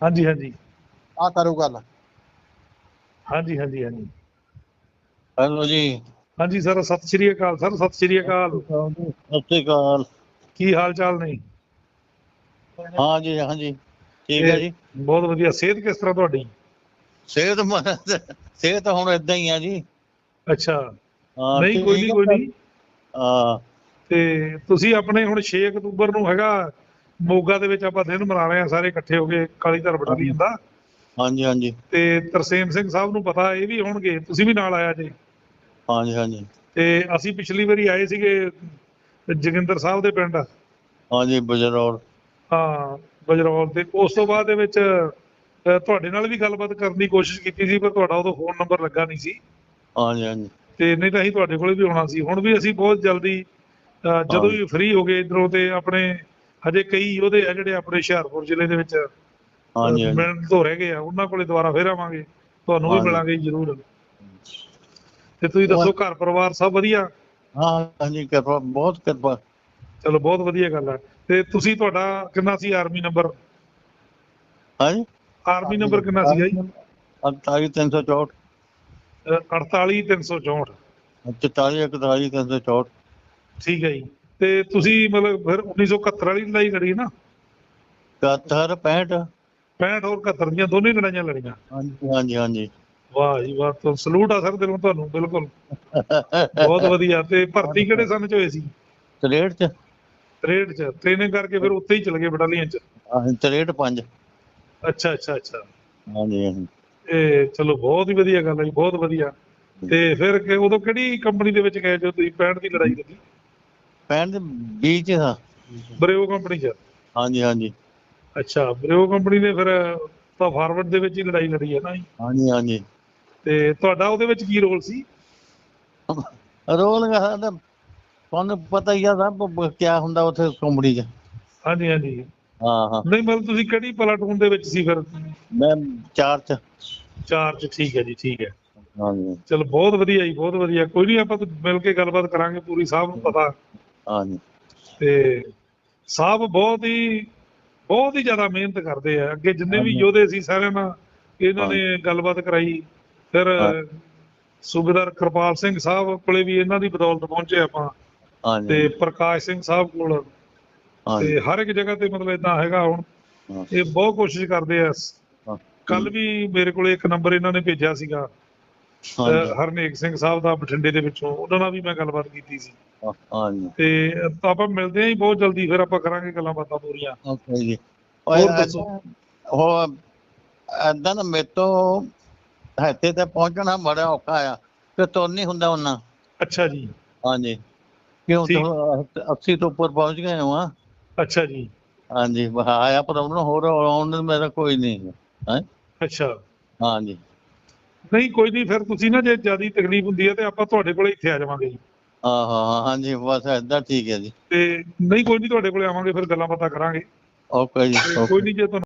ਹਾਂਜੀ ਹਾਂਜੀ। ਆ ਕਰੋ ਗੱਲ। ਹਾਂਜੀ ਹਾਂਜੀ ਹਾਂਜੀ। ਹੈਲੋ ਜੀ। ਹਾਂਜੀ ਸਰ ਸਤਿ ਸ਼੍ਰੀ ਅਕਾਲ। ਸਰ ਸਤਿ ਸ਼੍ਰੀ ਅਕਾਲ। ਸਤਿ ਸ਼੍ਰੀ ਅਕਾਲ। ਕੀ ਹਾਲ ਚਾਲ ਨੇ? ਹਾਂ ਜੀ ਹਾਂ ਜੀ। ਠੀਕ ਹੈ ਜੀ। ਬਹੁਤ ਵਧੀਆ। ਸਿਹਤ ਕਿਸ ਤਰ੍ਹਾਂ ਤੁਹਾਡੀ? ਸਿਹਤ ਸਿਹਤ ਹੁਣ ਇਦਾਂ ਹੀ ਆ ਜੀ। ਅੱਛਾ। ਨਹੀਂ ਕੋਈ ਨਹੀਂ ਕੋਈ ਨਹੀਂ ਹਾਂ। ਤੇ ਤੁਸੀਂ ਆਪਣੇ ਹੁਣ 6 ਅਕਤੂਬਰ ਨੂੰ ਹੈਗਾ ਮੋਗਾ ਦੇ ਵਿੱਚ ਆਪਾਂ ਦਿਨ ਮਨਾ ਰਹੇ ਆ ਸਾਰੇ ਇਕੱਠੇ ਹੋ ਕੇ ਕਾਲੀ ਧਰ ਬਟਾਲੀਅਨ ਦਾ। ਹਾਂਜੀ ਹਾਂਜੀ। ਤੇ ਤਰਸੇਮ ਸਿੰਘ ਸਾਹਿਬ ਨੂੰ ਪਤਾ ਇਹ ਵੀ ਹੋਣਗੇ ਤੁਸੀਂ ਵੀ ਨਾਲ ਆਇਆ ਜੀ। ਹਾਂਜੀ ਹਾਂਜੀ। ਤੇ ਅਸੀਂ ਪਿਛਲੀ ਵਾਰੀ ਆਏ ਸੀਗੇ ਜੋਗਿੰਦਰ ਸਾਹਿਬ ਦੇ ਪਿੰਡ। ਹਾਂਜੀ ਬਜਰੌਰ ਹਾਂ ਬਜਰੌਲ ਤੇ ਉਸ ਤੋਂ ਬਾਅਦ ਦੇ ਵਿੱਚ ਤੁਹਾਡੇ ਨਾਲ ਵੀ ਗੱਲਬਾਤ ਕਰਨ ਦੀ ਕੋਸ਼ਿਸ਼ ਕੀਤੀ ਸੀ ਪਰ ਤੁਹਾਡਾ ਉਦੋਂ ਫੋਨ ਨੰਬਰ ਲੱਗਾ ਨਹੀਂ ਸੀ। ਹਾਂਜੀ ਹਾਂਜੀ। ਤੇ ਨਹੀਂ ਤਾਂ ਅਸੀਂ ਤੁਹਾਡੇ ਕੋਲੇ ਵੀ ਆਉਣਾ ਸੀ। ਹੁਣ ਵੀ ਅਸੀਂ ਬਹੁਤ ਜਲਦੀ ਜਦੋਂ। ਵੀ ਫ੍ਰੀ ਹੋ ਗਏ ਇਧਰੋਂ ਤੇ ਆਪਣੇ ਹਜੇ ਕਈ ਉਹਦੇ ਆ ਜਿਹੜੇ ਆਪਣੇ ਹੁਸ਼ਿਆਰਪੁਰ ਜ਼ਿਲ੍ਹੇ ਦੇ ਵਿੱਚ ਹਾਂਜੀ ਮਿਲਣ ਤੋਂ ਰਹਿ ਗਏ ਆ ਉਹਨਾਂ ਕੋਲੇ ਦੁਬਾਰਾ ਫੇਰ ਆਵਾਂਗੇ। ਤੁਹਾਨੂੰ ਵੀ। ਮਿਲਾਂਗੇ ਜ਼ਰੂਰ। ਤੇ ਤੁਸੀਂ ਦੱਸੋ ਘਰ ਪਰਿਵਾਰ ਸਭ ਵਧੀਆ? ਹਾਂ ਹਾਂਜੀ ਕਿਰਪਾ ਬਹੁਤ ਕਿਰਪਾ। ਚਲੋ ਬਹੁਤ ਵਧੀਆ ਗੱਲ ਹੈ ਤੇ ਤੁਸੀਂ ਤੁਹਾਡਾ ਕਿੰਨਾ ਸੀ ਆਰਮੀ ਨੰਬਰ? ਹਾਂਜੀ? ਆਰਮੀ ਨੰਬਰ ਕਿੰਨਾ ਸੀਗਾ ਜੀ? 48364 48364 44 41 364 ਠੀਕ ਹੈ ਜੀ। ਤੇ ਤੁਸੀਂ ਮਤਲਬ ਫਿਰ 1971 ਵਾਲੀ ਲੜਾਈ ਲੜੀ ਨਾ? 71 65 65 ਔਰ 71 ਦੀਆਂ ਦੋਨੇ ਲੜਾਈਆਂ ਲੜੀਆਂ। ਹਾਂਜੀ ਹਾਂਜੀ ਹਾਂਜੀ। ਵਾਹ ਜੀ ਵਾਹ ਤੋਂ ਸਲੂਟ ਆ ਸਰ ਦਿਲੋਂ ਤੁਹਾਨੂੰ ਬਿਲਕੁਲ। ਬਹੁਤ ਵਧੀਆ ਤੇ ਭਰਤੀ ਕਿਹੜੇ ਸਨ ਚ ਹੋਏ ਸੀ? 63 ਚ। 63 ਚ ਟ੍ਰੇਨਿੰਗ ਕਰਕੇ ਫਿਰ ਉੱਥੇ ਹੀ ਚਲੇ ਗਏ ਬਟਾਲੀਅਨ ਚ? ਹਾਂ 63 5 ਅੱਛਾ ਅੱਛਾ ਅੱਛਾ। ਹਾਂਜੀ ਹਾਂਜੀ। ਇਹ ਚਲੋ ਬਹੁਤ ਹੀ ਵਧੀਆ ਗੱਲ ਹੈ ਜੀ ਬਹੁਤ ਵਧੀਆ। ਤੇ ਫਿਰ ਕਿ ਉਦੋਂ ਕਿਹੜੀ ਕੰਪਨੀ ਦੇ ਵਿੱਚ ਗਏ ਜੋ ਤੁਸੀਂ 65 ਦੀ ਲੜਾਈ ਲੜੀ? 65 ਦੇ ਬੀਚ ਹਾਂ। ਬਰੇਓ ਕੰਪਨੀ ਚ? ਹਾਂਜੀ ਹਾਂਜੀ। ਅੱਛਾ ਬਰੇਓ ਕੰਪਨੀ ਨੇ ਫਿਰ ਤਾਂ ਫਾਰਵਰਡ ਦੇ ਵਿੱਚ ਹੀ ਲੜਾਈ ਲੜੀ ਹੈ ਨਾ ਜੀ। ਹਾਂਜੀ ਹਾਂਜੀ। ਤੇ ਤੁਹਾਡਾ ਉਹਦੇ ਵਿੱਚ ਕੀ ਰੋਲ ਸੀ? ਰੋਲ ਸਾਡਾ ਤੁਹਾਨੂੰ ਪਤਾ ਹੀ ਆ ਸਭ ਕੀ ਹੁੰਦਾ ਉੱਥੇ ਕੰਪਨੀ 'ਚ। ਹਾਂਜੀ ਹਾਂਜੀ। ਹਾਂ ਹਾਂ। ਨਹੀਂ ਮਤਲਬ ਤੁਸੀਂ ਕਿਹੜੀ ਪਲਾਟੂਨ ਦੇ ਵਿੱਚ ਸੀ ਫਿਰ? ਮੈਂ ਚਾਰ 'ਚ। ਚਾਰ 'ਚ ਠੀਕ ਹੈ ਜੀ ਠੀਕ ਹੈ। ਹਾਂਜੀ। ਚਲ ਬਹੁਤ ਵਧੀਆ ਜੀ ਬਹੁਤ ਵਧੀਆ। ਕੋਈ ਨਹੀਂ ਆਪਾਂ ਮਿਲ ਕੇ ਗੱਲਬਾਤ ਕਰਾਂਗੇ ਪੂਰੀ ਸਾਹਿਬ ਨੂੰ ਪਤਾ। ਹਾਂਜੀ। ਤੇ ਸਾਹਿਬ ਬਹੁਤ ਹੀ ਬਹੁਤ ਹੀ ਜ਼ਿਆਦਾ ਮਿਹਨਤ ਕਰਦੇ ਆ। ਅੱਗੇ ਜਿੰਨੇ ਵੀ। ਯੋਧੇ ਸੀ ਸਾਰਿਆਂ ਨਾਲ ਇਹਨਾਂ ਨੇ ਗੱਲਬਾਤ ਕਰਾਈ। ਫਿਰ। ਸੂਬੇਦਾਰ ਕਿਰਪਾਲ ਸਿੰਘ ਸਾਹਿਬ ਕੋਲੇ ਵੀ ਇਹਨਾਂ ਦੀ ਬਦੌਲਤ ਪਹੁੰਚੇ ਆਪਾਂ। ਹਾਂਜੀ। ਤੇ ਪ੍ਰਕਾਸ਼ ਸਿੰਘ ਸਾਹਿਬ ਕੋਲ। ਤੇ ਹਰ ਇੱਕ ਜਗ੍ਹਾ ਤੇ ਮਤਲਬ ਇਦਾਂ ਹੈਗਾ ਹੁਣ। ਇਹ ਬਹੁਤ ਕੋਸ਼ਿਸ਼ ਕਰਦੇ ਆ। ਕੱਲ ਵੀ ਮੇਰੇ ਕੋਲੇ ਇੱਕ ਨੰਬਰ ਇਹਨਾਂ ਨੇ ਭੇਜਿਆ ਸੀਗਾ। ਹਰਨੇਕ ਸਿੰਘ ਸਾਹਿਬ ਦਾ ਬਠਿੰਡੇ ਦੇ ਵਿੱਚੋਂ ਉਹਨਾਂ ਨਾਲ ਵੀ ਮੈਂ ਗੱਲਬਾਤ ਕੀਤੀ ਸੀ। ਹਾਂ, ਹਾਂਜੀ। ਤੇ ਆਪਾਂ ਮਿਲਦੇ ਆਂ ਜੀ ਬਹੁਤ ਜਲਦੀ ਫਿਰ ਆਪਾਂ ਕਰਾਂਗੇ ਗੱਲਾਂ ਬਾਤਾਂ ਪੂਰੀਆਂ। ਓਕੇ ਜੀ। ਹੋਰ ਦੱਸੋ। ਹੋਰ ਏਦਾਂ ਨਾ ਮੇਰੇ ਤੋਂ ਇੱਥੇ ਤੇ ਪਹੁੰਚਣਾ ਬੜਾ ਔਖਾ ਆ ਤੇ ਤੁਰ ਨਹੀਂ ਹੁੰਦਾ ਉਹਨਾਂ। ਅੱਛਾ ਜੀ। ਹਾਂਜੀ। ਕਿਉਂ। ਤੋਂ 80 ਤੋਂ ਉੱਪਰ ਪਹੁੰਚ ਗਏ ਹਾਂ ਅੱਛਾ ਜੀ। ਹਾਂਜੀ ਆਇਆ ਪ੍ਰੋਬਲਮ ਹੋਰ ਆਉਣ ਨੂੰ ਮੇਰਾ ਕੋਈ ਨਹੀਂ ਹੈ? ਅੱਛਾ। ਹਾਂਜੀ। ਨਹੀਂ ਕੋਈ ਨਹੀਂ ਫਿਰ ਤੁਸੀਂ ਨਾ ਜੇ ਜ਼ਿਆਦਾ ਤਕਲੀਫ ਹੁੰਦੀ ਹੈ ਤੇ ਆਪਾਂ ਤੁਹਾਡੇ ਕੋਲੇ ਇੱਥੇ ਆ ਜਾਵਾਂਗੇ ਜੀ। ਹਾਂ ਹਾਂਜੀ ਬਸ ਏਦਾਂ ਠੀਕ ਹੈ ਜੀ। ਤੇ ਨਹੀਂ ਕੋਈ ਨਹੀਂ ਤੁਹਾਡੇ ਕੋਲੇ ਆਵਾਂਗੇ ਫਿਰ ਗੱਲਾਂ ਬਾਤਾਂ ਕਰਾਂਗੇ। ਓਕੇ ਜੀ ਓਕੇ ਕੋਈ ਨਹੀਂ ਜੇ ਤੁਹਾਨੂੰ